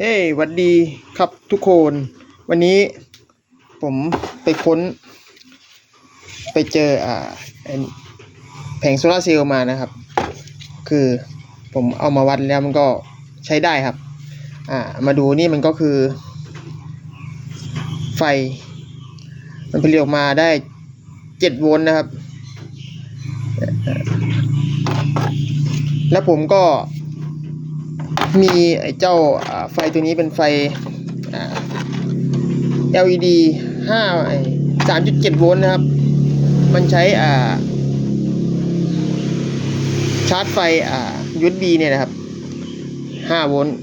เฮ้ยหวัดดีครับทุกคน วันนี้ผมไปค้น ไปเจออ่าแผงโซลาร์เซลล์มานะครับ คือผมเอามาวัดแล้วมันก็ใช้ได้ครับ อ่า มาดูนี่มันก็คือ ไฟ มันผลิตออกมาได้เจ็ดโวลต์นะครับ แล้วผมก็ มีไอ้เจ้าไฟตัวนี้เป็นไฟอ่า LED 5 3.7 โวลต์นะครับ มันใช้ชาร์จไฟ USB เนี่ยนะครับ 5 โวลต์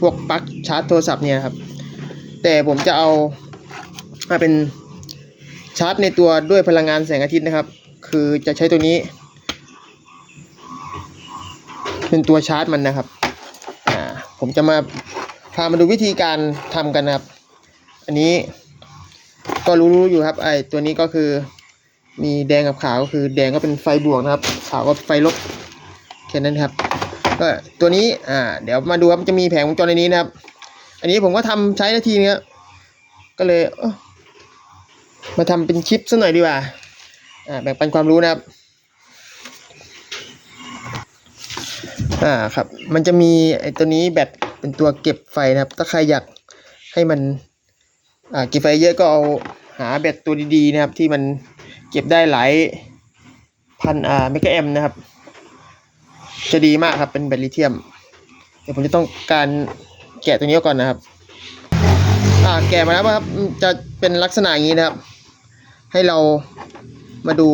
พวกปลั๊กชาร์จโทรศัพท์เนี่ยครับ แต่ผมจะเอามาเป็นชาร์จในตัวด้วยพลังงานแสงอาทิตย์นะครับ คือจะใช้ตัวนี้ เป็นตัวชาร์จมันนะครับ ผมจะมาพามาดูวิธีการทำกันนะครับ อันนี้ก็รู้ๆอยู่ครับ ไอ้ตัวนี้ก็คือ มีแดงกับขาวก็คือแดงก็เป็นไฟบวกนะครับ ขาวก็ไฟลบแค่นั้นครับก็ตัวนี้อ่าเดี๋ยวมาดูครับจะมีแผงวงจรในนี้นะครับ อันนี้ผมก็ทำใช้นาทีนี้ก็เลยมาทำเป็นชิปซะหน่อยดีกว่าอ่าแบ่งปันความรู้นะครับ อ่าครับ มันจะมีไอ้ตัวนี้แบตเป็นตัวเก็บไฟนะครับ ถ้าใครอยากให้มันอ่าเก็บไฟเยอะก็เอาหาแบตตัวดีๆนะครับ ที่มันเก็บได้หลายพันอ่าเมกะแอมป์นะครับ จะดีมากครับเป็นแบตลิเธียม เดี๋ยวผมจะต้องการแกะตัวนี้ก่อนนะครับ อ่าแกะมาแล้วครับ จะเป็นลักษณะอย่างนี้นะครับ ให้เรามาดู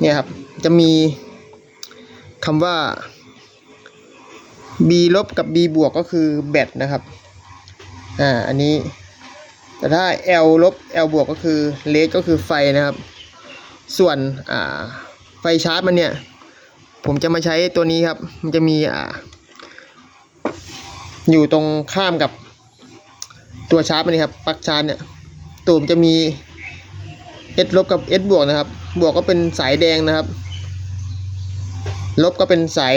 เนี่ยครับ จะมี คำว่า b ลบกับ b บวกก็คือแบตนะครับ อ่า อันนี้ แต่ถ้า l ลบ l บวกก็คือเลสก็คือไฟนะครับ ส่วน อ่า ไฟชาร์จมันเนี่ย ผมจะมาใช้ตัวนี้ครับ มันจะมี อ่า อยู่ตรงข้ามกับตัวชาร์จมันนี่ครับ ปลั๊กชาร์จเนี่ยตัวมันจะมี S ลบกับ S บวกนะครับ บวกก็เป็นสายแดงนะครับ ลบก็เป็นสาย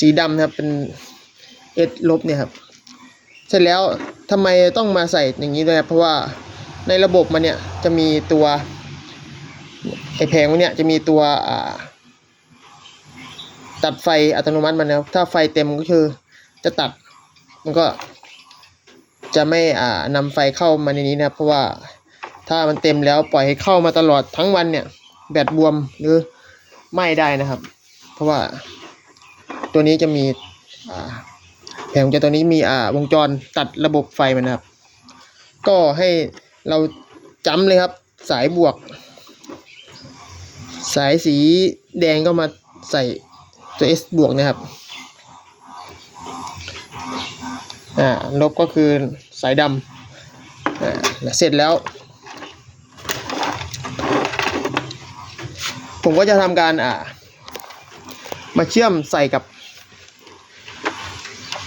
สีดำนะครับเป็น S ลบเนี่ยครับเสร็จแล้วทำไมต้องมาใส่อย่างนี้ด้วยครับเพราะว่าในระบบมันเนี่ยจะมีตัวไอแผงมันเนี่ยจะมีตัวตัดไฟอัตโนมัติมันนะครับถ้าไฟเต็มก็คือจะตัดมันก็จะไม่อ่านำไฟเข้ามาในนี้นะครับเพราะว่าถ้ามันเต็มแล้วปล่อยให้เข้ามาตลอดทั้งวันเนี่ยแบตบวมหรือ ไหม้ได้นะครับ เพราะว่าตัวนี้จะมีอ่าแผงจรตัวนี้มีอ่าวงจรตัดระบบไฟมันนะครับ ก็ให้เราจำเลยครับ สายบวก สายสีแดงก็มาใส่ตัว S บวกนะครับอ่าลบก็คือสายดำอ่าเสร็จแล้ว ผมก็จะทำการอ่า มาเชื่อมใส่กับ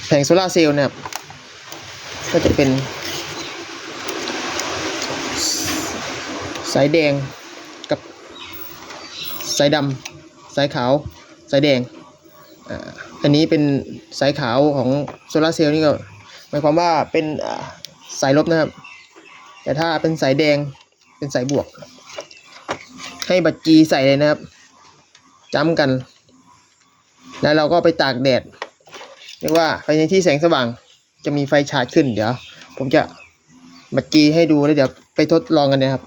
แผงโซลาเซลล์นะครับ ก็จะเป็น สายแดงกับ สายดำสายขาว สายแดงอ่าอันนี้เป็นสายขาวของโซลาเซลล์นี่ก็หมายความว่าเป็นสายลบนะครับ แต่ถ้าเป็นสายแดงเป็นสายบวก ให้บัตรจีใส่เลยนะครับจำกัน แล้วเราก็ไปตากแดดเรียกว่าไปในที่แสงสว่างจะมีไฟฉายขึ้นเดี๋ยว ผมจะบัตรจีให้ดูแล้วเดี๋ยวไปทดลองกันนะครับ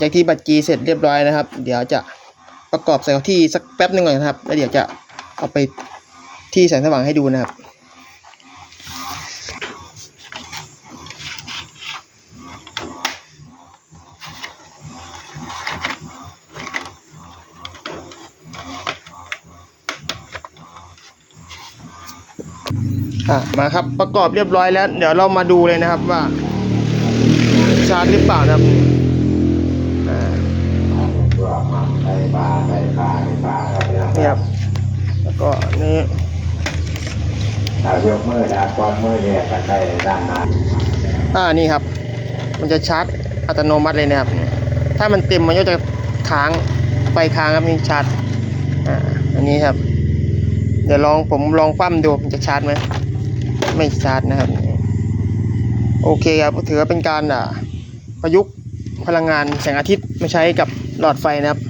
จากที่บัตรจีเสร็จเรียบร้อยนะครับ เดี๋ยวจะประกอบใส่เข้าที่สักแป๊บหนึ่งก่อนนะครับ แล้วเดี๋ยวจะเอาไปที่แสงสว่างให้ดูนะครับมาครับประกอบเรียบร้อยแล้ว เดี๋ยวเรามาดูเลยนะครับว่าชาร์จหรือเปล่านะครับ นี่ครับแล้วก็นี่ถ้ายกมือดาความมือเนี่ยกันได้ด้านหน้าอ่านี่ครับ มันจะชาร์จอัตโนมัติเลยนะครับ ถ้ามันเต็มมันก็จะค้างไฟค้างครับนี่ชาร์จอ่าอันนี้ครับ เดี๋ยวลองผมลองคว่ำดูมันจะชาร์จไหมไม่ชาร์จนะครับโอเคครับถือว่าเป็นการอ่าประยุกต์พลังงานแสงอาทิตย์มาใช้กับหลอดไฟนะครับ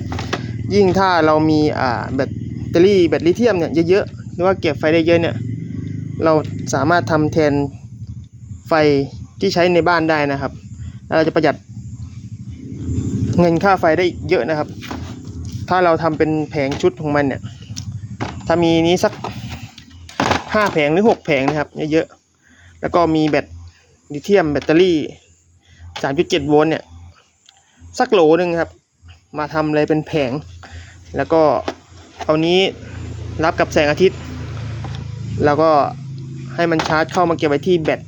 ยิ่งถ้าเรามีอ่าแบต เตอรี่แบตลิเธียมเนี่ยเยอะๆหรือว่าเก็บไฟได้เยอะเนี่ยเราสามารถทำแทนไฟที่ใช้ในบ้านได้นะครับ เราจะประหยัดเงินค่าไฟได้อีกเยอะนะครับ ถ้าเราทำเป็นแผงชุดของมันเนี่ย ถ้ามีนี้สักห้าแผงหรือหกแผงนะครับเยอะๆแล้วก็มีแบตลิเธียมแบตเตอรี่สามจุดเจ็ดโวลต์เนี่ย สักโหลหนึ่งครับ มาทำอะไรเป็นแผง แล้วก็ เอานี้รับกับแสงอาทิตย์ แล้วก็ให้มันชาร์จเข้ามาเก็บไว้ที่แบต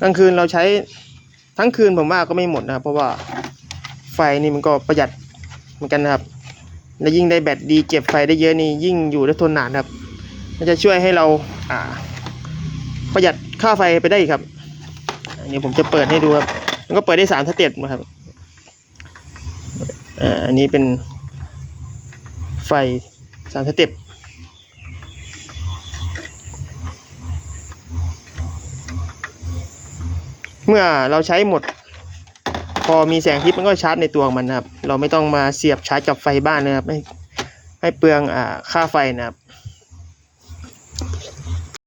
กลางคืนเราใช้ทั้งคืนผมว่าก็ไม่หมดนะครับ เพราะว่าไฟนี่มันก็ประหยัดเหมือนกันนะครับ และยิ่งได้แบตดีเก็บไฟได้เยอะนี่ยิ่งอยู่ได้ทนนานครับ มันจะช่วยให้เราอ่าประหยัดค่าไฟไปได้ครับอันนี้ผมจะเปิดให้ดูครับ มันก็เปิดได้สามสเต็ปนะครับอ่าอันนี้เป็นไฟ สามสเต็ปเมื่อเราใช้หมด พอมีแสงทิพย์มันก็ชาร์จในตัวมันนะครับ เราไม่ต้องมาเสียบชาร์จกับไฟบ้านนะครับให้ให้เปลืองอ่าค่าไฟนะครับ